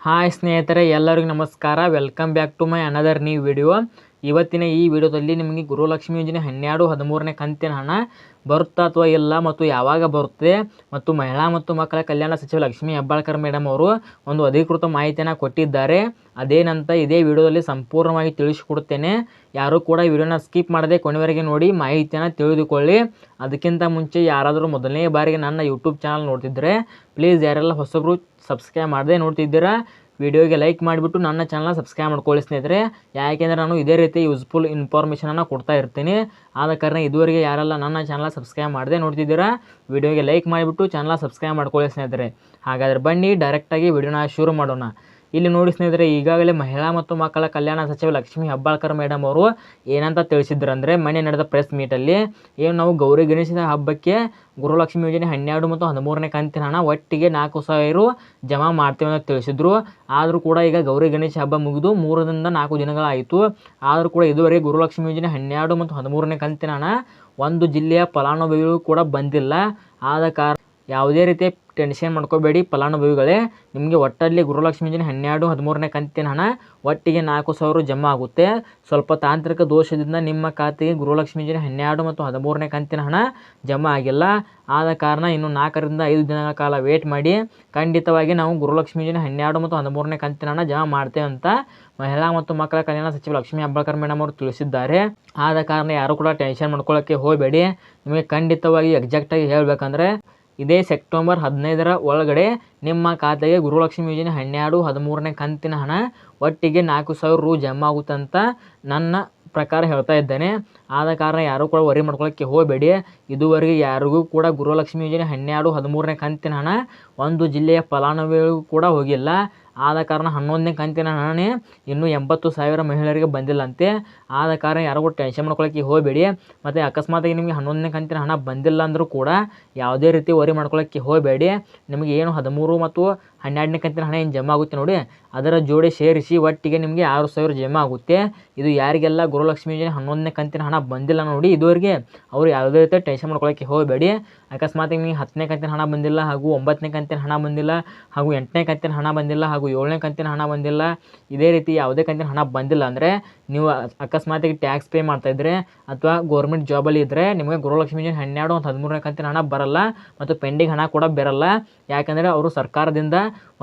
Hi ಸ್ನೇಹಿತರೆ, ಎಲ್ಲರಿಗೂ ನಮಸ್ಕಾರ. Welcome back to my another new video ಇವತ್ತಿನ ಈ ವಿಡಿಯೋದಲ್ಲಿ ನಿಮಗೆ ಗುರುಲಕ್ಷ್ಮಿ ಯೋಜನೆ ಹನ್ನೆರಡು, ಹದಿಮೂರನೇ ಕಂತಿನ ಹಣ ಬರುತ್ತಾ ಅಥವಾ ಇಲ್ಲ ಮತ್ತು ಯಾವಾಗ ಬರುತ್ತೆ ಮತ್ತು ಮಹಿಳಾ ಮತ್ತು ಮಕ್ಕಳ ಕಲ್ಯಾಣ ಸಚಿವ ಲಕ್ಷ್ಮೀ ಹೆಬ್ಬಾಳ್ಕರ್ ಮೇಡಮ್ ಅವರು ಒಂದು ಅಧಿಕೃತ ಮಾಹಿತಿಯನ್ನು ಕೊಟ್ಟಿದ್ದಾರೆ. ಅದೇನಂತ ಇದೇ ವಿಡಿಯೋದಲ್ಲಿ ಸಂಪೂರ್ಣವಾಗಿ ತಿಳಿಸಿಕೊಡ್ತೇನೆ ಯಾರೂ ಕೂಡ ವಿಡಿಯೋನ ಸ್ಕಿಪ್ ಮಾಡದೆ ಕೊನೆವರೆಗೆ ನೋಡಿ ಮಾಹಿತಿಯನ್ನು ತಿಳಿದುಕೊಳ್ಳಿ. ಅದಕ್ಕಿಂತ ಮುಂಚೆ ಯಾರಾದರೂ ಮೊದಲನೇ ಬಾರಿಗೆ ನನ್ನ ಯೂಟ್ಯೂಬ್ ಚಾನಲ್ ನೋಡ್ತಿದ್ದರೆ ಪ್ಲೀಸ್ ಯಾರೆಲ್ಲ ಹೊಸಬ್ರು ಸಬ್ಸ್ಕ್ರೈಬ್ ಮಾಡದೆ ನೋಡ್ತಿದ್ದೀರಾ, ವಿಡಿಯೋಗೆ ಲೈಕ್ ಮಾಡಿಬಿಟ್ಟು ನನ್ನ ಚಾನಲ್ನ ಸಬ್ಸ್ಕ್ರೈಬ್ ಮಾಡ್ಕೊಳ್ಳಿ ಸ್ನೇಹಿತರೆ. ಯಾಕೆಂದರೆ ನಾನು ಇದೇ ರೀತಿ ಯೂಸ್ಫುಲ್ ಇನ್ಫಾರ್ಮೇಷನನ್ನು ಕೊಡ್ತಾ ಇರ್ತೀನಿ. ಆದ ಕಾರಣ ಇದುವರೆಗೆ ಯಾರೆಲ್ಲ ನನ್ನ ಚಾನಲ್ ಸಬ್ಸ್ಕ್ರೈಬ್ ಮಾಡದೆ ನೋಡ್ತಿದ್ದೀರಾ, ವಿಡಿಯೋಗೆ ಲೈಕ್ ಮಾಡಿಬಿಟ್ಟು ಚಾನಲ್ ಸಬ್ಸ್ಕ್ರೈಬ್ ಮಾಡ್ಕೊಳ್ಳಿ ಸ್ನೇಹಿತರೆ. ಹಾಗಾದರೆ ಬನ್ನಿ ಡೈರೆಕ್ಟಾಗಿ ವಿಡಿಯೋನ ಶುರು ಮಾಡೋಣ. ಇಲ್ಲಿ ನೋಡಿ ಸ್ನೇಹಿತರೆ, ಈಗಾಗಲೇ ಮಹಿಳಾ ಮತ್ತು ಮಕ್ಕಳ ಕಲ್ಯಾಣ ಸಚಿವ ಲಕ್ಷ್ಮಿ ಹೆಬ್ಬಾಳ್ಕರ್ ಮೇಡಮ್ ಅವರು ಏನಂತ ತಿಳಿಸಿದ್ರು ಅಂದರೆ ಮನೆ ನಡೆದ ಪ್ರೆಸ್ ಮೀಟಲ್ಲಿ ಏನು ನಾವು ಗೌರಿ ಗಣೇಶನ ಹಬ್ಬಕ್ಕೆ ಗುರುಲಕ್ಷ್ಮಿ ಯೋಜನೆ ಹನ್ನೆರಡು ಮತ್ತು ಹದಿಮೂರನೇ ಕಂತಿನ ಹಣ ಒಟ್ಟಿಗೆ ನಾಲ್ಕು ಸಾವಿರ ಜಮಾ ಮಾಡ್ತೇವೆ ಅಂತ ತಿಳಿಸಿದ್ರು. ಆದರೂ ಕೂಡ ಈಗ ಗೌರಿ ಗಣೇಶ ಹಬ್ಬ ಮುಗಿದು ಮೂರರಿಂದ ನಾಲ್ಕು ದಿನಗಳಾಯಿತು. ಆದರೂ ಕೂಡ ಇದುವರೆಗೆ ಗುರುಲಕ್ಷ್ಮಿ ಯೋಜನೆ ಹನ್ನೆರಡು ಮತ್ತು ಹದಿಮೂರನೇ ಕಂತಿನ ಹಣ ಒಂದು ಜಿಲ್ಲೆಯ ಫಲಾನುಭವಿಗಳು ಕೂಡ ಬಂದಿಲ್ಲ. ಆದ ಕಾರಣ ಯಾವುದೇ ರೀತಿಯ ಟೆನ್ಷನ್ ಮಾಡ್ಕೋಬೇಡಿ, ಫಲಾನುಭವಿಗಳೇ. ನಿಮಗೆ ಒಟ್ಟಲ್ಲಿ ಗುರುಲಕ್ಷ್ಮಿ ಯೋಜನೆ ಹನ್ನೆರಡು, ಹದಿಮೂರನೇ ಕಂತಿನ ಹಣ, ಒಟ್ಟಿಗೆ ನಾಲ್ಕು ಸಾವಿರ ಜಮಾ ಆಗುತ್ತೆ. ಸ್ವಲ್ಪ ತಾಂತ್ರಿಕ ದೋಷದಿಂದ ನಿಮ್ಮ ಖಾತೆಗೆ ಗುರುಲಕ್ಷ್ಮಿ ಯೋಜನೆ ಹನ್ನೆರಡು ಮತ್ತು ಹದಿಮೂರನೇ ಕಂತಿನ ಹಣ ಜಮಾ ಆಗಿಲ್ಲ. ಆದ ಕಾರಣ ಇನ್ನು ನಾಲ್ಕರಿಂದ ಐದು ದಿನಗಳ ಕಾಲ ವೇಟ್ ಮಾಡಿ. ಖಂಡಿತವಾಗಿ ನಾವು ಗುರುಲಕ್ಷ್ಮಿ ಯೋಜನೆ ಹನ್ನೆರಡು ಮತ್ತು ಹದಿಮೂರನೇ ಕಂತಿನ ಹಣ ಜಮಾ ಮಾಡ್ತೇವೆ ಅಂತ ಮಹಿಳಾ ಮತ್ತು ಮಕ್ಕಳ ಕಲ್ಯಾಣ ಸಚಿವ ಲಕ್ಷ್ಮೀ ಹೆಬ್ಬಾಳ್ಕರ್ ಮೇಡಮ್ ಅವರು ತಿಳಿಸಿದ್ದಾರೆ. ಆದ ಕಾರಣ ಯಾರು ಕೂಡ ಟೆನ್ಷನ್ ಮಾಡ್ಕೊಳ್ಳೋಕ್ಕೆ ಹೋಗಬೇಡಿ. ನಿಮಗೆ ಖಂಡಿತವಾಗಿ ಎಕ್ಸಾಕ್ಟಾಗಿ ಹೇಳಬೇಕಂದ್ರೆ ಇದೇ ಸೆಪ್ಟೆಂಬರ್ ಹದಿನೈದರ ಒಳಗಡೆ ನಿಮ್ಮ ಖಾತೆಗೆ ಗುರುಲಕ್ಷ್ಮಿ ಯೋಜನೆ ಹನ್ನೆರಡು, ಹದಿಮೂರನೇ ಕಂತಿನ ಹಣ ಒಟ್ಟಿಗೆ ನಾಲ್ಕು ಸಾವಿರ ರು ಜಮಾ ಆಗುತ್ತಂತ ನನ್ನ ಪ್ರಕಾರ ಹೇಳ್ತಾ ಇದ್ದೇನೆ. ಆದ ಕಾರಣ ಯಾರೂ ಕೂಡ ವರಿ ಮಾಡ್ಕೊಳ್ಳೋಕ್ಕೆ ಹೋಗಬೇಡಿ. ಇದುವರೆಗೆ ಯಾರಿಗೂ ಕೂಡ ಗುರುಲಕ್ಷ್ಮಿ ಯೋಜನೆ ಹನ್ನೆರಡು, ಹದಿಮೂರನೇ ಕಂತಿನ ಹಣ ಒಂದು ಜಿಲ್ಲೆಯ ಫಲಾನುಭವಿಗೂ ಕೂಡ ಹೋಗಿಲ್ಲ. ಆದ ಕಾರಣ ಹನ್ನೊಂದನೇ ಕಂತಿನ ಹಣನೇ ಇನ್ನೂ ಎಂಬತ್ತು ಸಾವಿರ ಮಹಿಳೆಯರಿಗೆ ಬಂದಿಲ್ಲಂತೆ. ಆದ ಕಾರಣ ಯಾರು ಕೂಡ ಟೆನ್ಷನ್ ಮಾಡ್ಕೊಳ್ಳೋಕೆ ಹೋಗಬೇಡಿ. ಮತ್ತು ಅಕಸ್ಮಾತಾಗಿ ನಿಮಗೆ ಹನ್ನೊಂದನೇ ಕಂತಿನ ಹಣ ಬಂದಿಲ್ಲ ಅಂದರೂ ಕೂಡ ಯಾವುದೇ ರೀತಿ ವರಿ ಮಾಡ್ಕೊಳ್ಳೋಕೆ ಹೋಗಬೇಡಿ. ನಿಮಗೆ ಏನು ಹದಿಮೂರು ಮತ್ತು ಹನ್ನೆರಡನೇ ಕಂತಿನ ಹಣ ಏನು ಜಮಾ ಆಗುತ್ತೆ ನೋಡಿ, ಅದರ ಜೋಡಿ ಸೇರಿಸಿ ಒಟ್ಟಿಗೆ ನಿಮಗೆ ಆರು ಸಾವಿರ ಜಮಾ ಆಗುತ್ತೆ. ಇದು ಯಾರಿಗೆಲ್ಲ ಗುರುಲಕ್ಷ್ಮಿ ಯೋಜನೆ ಹನ್ನೊಂದನೇ ಕಂತಿನ ಹಣ ಬಂದಿಲ್ಲ ನೋಡಿ, ಇದುವರೆಗೆ ಅವರು ಯಾವುದೇ ರೀತಿ ಟೆನ್ಷನ್ ಮಾಡ್ಕೊಳ್ಳೋಕ್ಕೆ ಹೋಗಬೇಡಿ. ಅಕಸ್ಮಾತ್ ನಿಮಗೆ ಹತ್ತನೇ ಕಂತಿನ ಹಣ ಬಂದಿಲ್ಲ, ಹಾಗೂ ಒಂಬತ್ತನೇ ಕಂತಿನ ಹಣ ಬಂದಿಲ್ಲ, ಹಾಗೂ ಎಂಟನೇ ಕಂತಿನ ಹಣ ಬಂದಿಲ್ಲ, ಹಾಗೂ ಏಳನೇ ಕಂತಿನ ಹಣ ಬಂದಿಲ್ಲ, ಇದೇ ರೀತಿ ಯಾವುದೇ ಕಂತಿನ ಹಣ ಬಂದಿಲ್ಲ ಅಂದರೆ ನೀವು ಅಕಸ್ಮಾತಿಗೆ ಟ್ಯಾಕ್ಸ್ ಪೇ ಮಾಡ್ತಾಯಿದ್ರೆ ಅಥವಾ ಗೌರ್ಮೆಂಟ್ ಜಾಬಲ್ಲಿ ಇದ್ದರೆ ನಿಮಗೆ ಗೃಹಲಕ್ಷ್ಮಿ ಯೋಜನೆ ಹನ್ನೆರಡು ಒಂದು ಹದಿಮೂರನೇ ಕಂತಿನ ಹಣ ಬರಲ್ಲ, ಮತ್ತು ಪೆಂಡಿಂಗ್ ಹಣ ಕೂಡ ಬರಲ್ಲ. ಯಾಕಂದರೆ ಅವರು ಸರ್ಕಾರದಿಂದ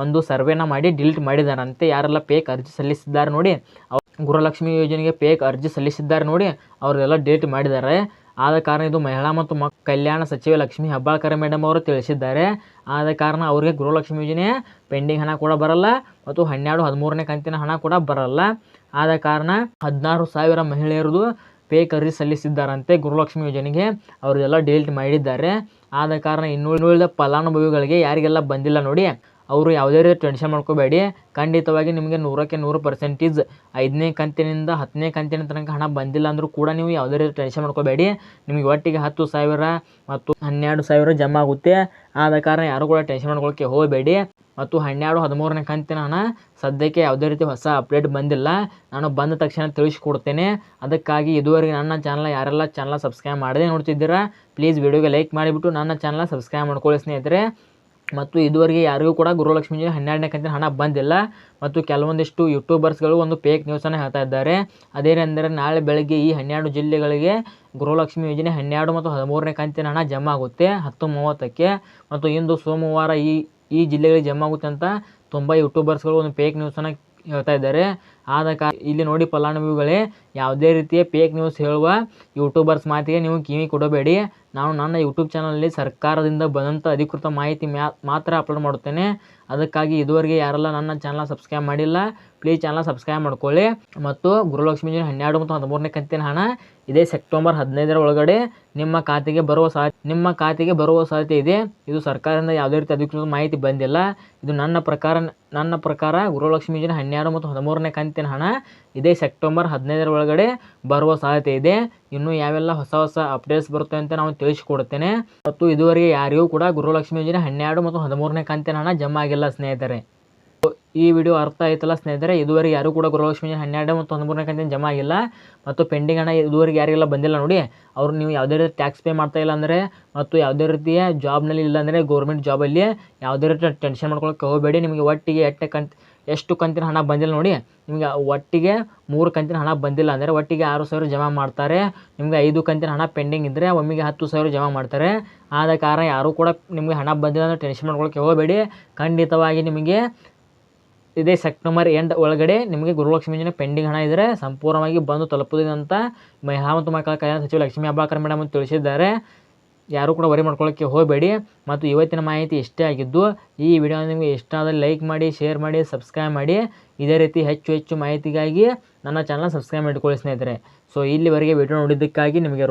ಒಂದು ಸರ್ವೆನ ಮಾಡಿ ಡಿಲೀಟ್ ಮಾಡಿದಾರಂತೆ. ಯಾರೆಲ್ಲ ಪೇಕ್ ಅರ್ಜಿ ಸಲ್ಲಿಸಿದ್ದಾರೆ ನೋಡಿ, ಅವ್ ಗುರುಲಕ್ಷ್ಮಿ ಯೋಜನೆಗೆ ಪೇಕ್ ಅರ್ಜಿ ಸಲ್ಲಿಸಿದ್ದಾರೆ ನೋಡಿ ಅವರೆಲ್ಲ ಡಿಲೀಟ್ ಮಾಡಿದ್ದಾರೆ. ಆದ ಕಾರಣ ಇದು ಮಹಿಳಾ ಮತ್ತು ಮಕ್, ಕಲ್ಯಾಣ ಸಚಿವೆ ಲಕ್ಷ್ಮೀ ಹೆಬ್ಬಾಳ್ಕರ್ ಮೇಡಮ್ ಅವರು ತಿಳಿಸಿದ್ದಾರೆ. ಆದ ಕಾರಣ ಅವರಿಗೆ ಗೃಹಲಕ್ಷ್ಮಿ ಯೋಜನೆ ಪೆಂಡಿಂಗ್ ಹಣ ಕೂಡ ಬರಲ್ಲ ಮತ್ತು ಹನ್ನೆರಡು, ಹದಿಮೂರನೇ ಕಂತಿನ ಹಣ ಕೂಡ ಬರಲ್ಲ. ಆದ ಕಾರಣ ಹದಿನಾರು ಸಾವಿರ ಮಹಿಳೆಯರದು ಪೇಕ್ ಅರ್ಜಿ ಸಲ್ಲಿಸಿದ್ದಾರಂತೆ ಗೃಹಲಕ್ಷ್ಮಿ ಯೋಜನೆಗೆ. ಅವರೆಲ್ಲ ಡಿಲೀಟ್ ಮಾಡಿದ್ದಾರೆ. ಆದ ಕಾರಣ ಇನ್ನುಳಿದ ಫಲಾನುಭವಿಗಳಿಗೆ ಯಾರಿಗೆಲ್ಲ ಬಂದಿಲ್ಲ ನೋಡಿ ಅವರು ಯಾವುದೇ ರೀತಿ ಟೆನ್ಷನ್ ಮಾಡ್ಕೋಬೇಡಿ. ಖಂಡಿತವಾಗಿ ನಿಮಗೆ ನೂರಕ್ಕೆ ನೂರು ಪರ್ಸೆಂಟೇಜ್ ಐದನೇ ಕಂತಿನಿಂದ ಹತ್ತನೇ ಕಂತಿನ ತನಕ ಹಣ ಬಂದಿಲ್ಲ ಅಂದರೂ ಕೂಡ ನೀವು ಯಾವುದೇ ರೀತಿ ಟೆನ್ಷನ್ ಮಾಡ್ಕೋಬೇಡಿ. ನಿಮಗೆ ಒಟ್ಟಿಗೆ ಹತ್ತು ಸಾವಿರ ಮತ್ತು ಹನ್ನೆರಡು ಸಾವಿರ ಜಮಾ ಆಗುತ್ತೆ. ಆದ ಕಾರಣ ಯಾರು ಕೂಡ ಟೆನ್ಷನ್ ಮಾಡ್ಕೊಳ್ಳೋಕ್ಕೆ ಹೋಗಬೇಡಿ. ಮತ್ತು ಹನ್ನೆರಡು, ಹದಿಮೂರನೇ ಕಂತಿನ ಹಣ ಸದ್ಯಕ್ಕೆ ಯಾವುದೇ ರೀತಿ ಹೊಸ ಅಪ್ಡೇಟ್ ಬಂದಿಲ್ಲ. ನಾನು ಬಂದ ತಕ್ಷಣ ತಿಳಿಸ್ಕೊಡ್ತೇನೆ. ಅದಕ್ಕಾಗಿ ಇದುವರೆಗೆ ನನ್ನ ಚಾನಲ್ ಯಾರೆಲ್ಲ ಚಾನಲ್ ಸಬ್ಸ್ಕ್ರೈಬ್ ಮಾಡದೆ ನೋಡ್ತಿದ್ದೀರಾ ಪ್ಲೀಸ್ ವಿಡಿಯೋಗೆ ಲೈಕ್ ಮಾಡಿಬಿಟ್ಟು ನನ್ನ ಚಾನಲ್ ಸಬ್ಸ್ಕ್ರೈಬ್ ಮಾಡ್ಕೊಳ್ಳಿ ಸ್ನೇಹಿತರೆ. ಮತ್ತು ಇದುವರೆಗೆ ಯಾರಿಗೂ ಕೂಡ ಗುರುಲಕ್ಷ್ಮಿ ಯೋಜನೆ ಹನ್ನೆರಡನೇ ಕಂತಿನ ಹಣ ಬಂದಿಲ್ಲ. ಮತ್ತು ಕೆಲವೊಂದಿಷ್ಟು ಯೂಟ್ಯೂಬರ್ಸ್ಗಳು ಒಂದು ಫೇಕ್ ನ್ಯೂಸನ್ನು ಹೇಳ್ತಾ ಇದ್ದಾರೆ. ಅದೇನೆಂದರೆ ನಾಳೆ ಬೆಳಗ್ಗೆ ಈ ಹನ್ನೆರಡು ಜಿಲ್ಲೆಗಳಿಗೆ ಗೃಹಲಕ್ಷ್ಮಿ ಯೋಜನೆ ಹನ್ನೆರಡು ಮತ್ತು ಹದಿಮೂರನೇ ಕಂತಿನ ಹಣ ಜಮಾ ಆಗುತ್ತೆ ಹತ್ತು ಮೂವತ್ತಕ್ಕೆ. ಮತ್ತು ಇಂದು ಸೋಮವಾರ ಈ ಈ ಜಿಲ್ಲೆಗಳಿಗೆ ಜಮಾ ಆಗುತ್ತೆ ಅಂತ ತುಂಬ ಯೂಟ್ಯೂಬರ್ಸ್ಗಳು ಒಂದು ಫೇಕ್ ನ್ಯೂಸನ್ನು ಹೇಳ್ತಾ ಇದ್ದಾರೆ. ಆದ ಕಾ, ಇಲ್ಲಿ ನೋಡಿ ಫಲಾನುಭವಿಗಳೇ, ಯಾವುದೇ ರೀತಿಯ ಫೇಕ್ ನ್ಯೂಸ್ ಹೇಳುವ ಯೂಟ್ಯೂಬರ್ಸ್ ಮಾತಿಗೆ ನೀವು ಕಿವಿ ಕೊಡಬೇಡಿ. ನಾನು ನನ್ನ ಯೂಟ್ಯೂಬ್ ಚಾನಲಲ್ಲಿ ಸರ್ಕಾರದಿಂದ ಬಂದಂಥ ಅಧಿಕೃತ ಮಾಹಿತಿ ಮ್ಯಾ, ಮಾತ್ರ ಅಪ್ಲೋಡ್ ಮಾಡುತ್ತೇನೆ. ಅದಕ್ಕಾಗಿ ಇದುವರೆಗೆ ಯಾರೆಲ್ಲ ನನ್ನ ಚಾನಲ್ ಸಬ್ಸ್ಕ್ರೈಬ್ ಮಾಡಿಲ್ಲ ಪ್ಲೀಸ್ ಚಾನಲ್ ಸಬ್ಸ್ಕ್ರೈಬ್ ಮಾಡ್ಕೊಳ್ಳಿ. ಮತ್ತು ಗುರುಲಕ್ಷ್ಮಿ ಯೋಜನೆ ಹನ್ನೆರಡು ಮತ್ತು ಹದಿಮೂರನೇ ಕಂತಿನ ಹಣ ಇದೇ ಸೆಪ್ಟೆಂಬರ್ ಹದಿನೈದರ ಒಳಗಡೆ ನಿಮ್ಮ ಖಾತೆಗೆ ಬರುವ ಸಾ ನಿಮ್ಮ ಖಾತೆಗೆ ಬರುವ ಸಾಧ್ಯತೆ ಇದೆ. ಇದು ಸರ್ಕಾರದಿಂದ ಯಾವುದೇ ರೀತಿ ಅಧಿಕೃತ ಮಾಹಿತಿ ಬಂದಿಲ್ಲ. ಇದು ನನ್ನ ಪ್ರಕಾರ ನನ್ನ ಪ್ರಕಾರ ಗುರುಲಕ್ಷ್ಮಿ ಯೋಜನೆ ಹನ್ನೆರಡು ಮತ್ತು ಹದಿಮೂರನೇ ಕಂತಿನ ಹಣ. ಇದೇ ಸೆಪ್ಟೆಂಬರ್ ಹದಿನೈದರ ಒಳಗಡೆ ಬರುವ ಸಾಧ್ಯತೆ ಇದೆ. ಇನ್ನು ಯಾವೆಲ್ಲ ಹೊಸ ಹೊಸ ಅಪ್ಡೇಟ್ಸ್ ಬರುತ್ತೆ ಅಂತ ನಾವು ತಿಳಿಸಿಕೊಡ್ತೇನೆ ಮತ್ತು ಇದುವರೆಗೆ ಯಾರಿಗೂ ಕೂಡ ಗುರುಲಕ್ಷ್ಮಿ ಯೋಜನೆ ಹನ್ನೆರಡು ಮತ್ತು ಹದಿಮೂರನೇ ಕಂತಿನ ಹಣ ಜಮಾ ಆಗಿಲ್ಲ ಸ್ನೇಹಿತರೆ. ಈ ವಿಡಿಯೋ ಅರ್ಥ ಆಯ್ತಲ್ಲ ಸ್ನೇಹಿತರೆ? ಇದುವರೆಗೆ ಯಾರು ಕೂಡ ಗೃಹಲಕ್ಷ್ಮಿ ಹನ್ನೆರಡು ಮತ್ತು ಹದಿಮೂರನೇ ಕಂತಿನ ಜಮಾ ಆಗಿಲ್ಲ. ಮತ್ತು ಪೆಂಡಿಂಗ್ ಹಣ ಇದುವರೆಗೆ ಯಾರಿಗೆಲ್ಲ ಬಂದಿಲ್ಲ ನೋಡಿ, ಅವರು ನೀವು ಯಾವುದೇ ರೀತಿ ಟ್ಯಾಕ್ಸ್ ಪೇ ಮಾಡ್ತಾ ಇಲ್ಲ ಅಂದರೆ, ಮತ್ತು ಯಾವುದೇ ರೀತಿಯ ಜಾಬ್ನಲ್ಲಿ ಇಲ್ಲ ಅಂದರೆ ಗೌರ್ಮೆಂಟ್ ಜಾಬಲ್ಲಿ ಯಾವುದೇ ರೀತಿ ಟೆನ್ಷನ್ ಮಾಡ್ಕೊಳ್ಳೋಕೆ ಹೋಗಬೇಡಿ. ನಿಮಗೆ ಒಟ್ಟಿಗೆ ಎಟ್ಟೆ ಕಂತ್ ಎಷ್ಟು ಕಂತಿನ ಹಣ ಬಂದಿಲ್ಲ ನೋಡಿ. ನಿಮಗೆ ಒಟ್ಟಿಗೆ ಮೂರು ಕಂತಿನ ಹಣ ಬಂದಿಲ್ಲ ಅಂದರೆ ಒಟ್ಟಿಗೆ ಆರು ಸಾವಿರ ಜಮಾ ಮಾಡ್ತಾರೆ. ನಿಮಗೆ ಐದು ಕಂತಿನ ಹಣ ಪೆಂಡಿಂಗ್ ಇದ್ದರೆ ಒಮ್ಮೆಗೆ ಹತ್ತು ಸಾವಿರ ಜಮಾ ಮಾಡ್ತಾರೆ. ಆದ ಕಾರಣ ಯಾರೂ ಕೂಡ ನಿಮಗೆ ಹಣ ಬಂದಿಲ್ಲ ಅಂದರೆ ಟೆನ್ಷನ್ ಮಾಡ್ಕೊಳ್ಳೋಕೆ ಹೋಗಬೇಡಿ. ಖಂಡಿತವಾಗಿ ನಿಮಗೆ ಇದೇ ಸೆಪ್ಟೆಂಬರ್ ಎಂಡ್ ಒಳಗಡೆ ನಿಮಗೆ ಗುರುಲಕ್ಷ್ಮಿ ಯೋಜನೆ ಪೆಂಡಿಂಗ್ ಹಣ ಇದ್ದರೆ ಸಂಪೂರ್ಣವಾಗಿ ಬಂದು ತಲುಪುತ್ತದೆ ಅಂತ ಮಹಿಳಾ ಮತ್ತು ಮಕ್ಕಳ ಕಲ್ಯಾಣ ಸಚಿವ ಲಕ್ಷ್ಮೀ ಹೆಬ್ಬಾಳ್ಕರ್ ಮೇಡಮ್ ತಿಳಿಸಿದ್ದಾರೆ. ಯಾರೂ ಕೂಡ ವರಿ ಮಾಡ್ಕೊಳ್ಳೋಕ್ಕೆ ಹೋಗಬೇಡಿ. ಮತ್ತು ಇವತ್ತಿನ ಮಾಹಿತಿ ಇಷ್ಟೇ ಆಗಿದ್ದು, ಈ ವಿಡಿಯೋ ನಿಮಗೆ ಇಷ್ಟ ಆದರೆ ಲೈಕ್ ಮಾಡಿ, ಶೇರ್ ಮಾಡಿ, ಸಬ್ಸ್ಕ್ರೈಬ್ ಮಾಡಿ. ಇದೇ ರೀತಿ ಹೆಚ್ಚು ಹೆಚ್ಚು ಮಾಹಿತಿಗಾಗಿ ನನ್ನ ಚಾನಲ್ ಸಬ್ಸ್ಕ್ರೈಬ್ ಮಾಡಿಕೊಳ್ಳಿ ಸ್ನೇಹಿತರೆ. ಸೊ ಇಲ್ಲಿವರೆಗೆ ವಿಡಿಯೋ ನೋಡಿದ್ದಕ್ಕಾಗಿ ನಿಮಗೆ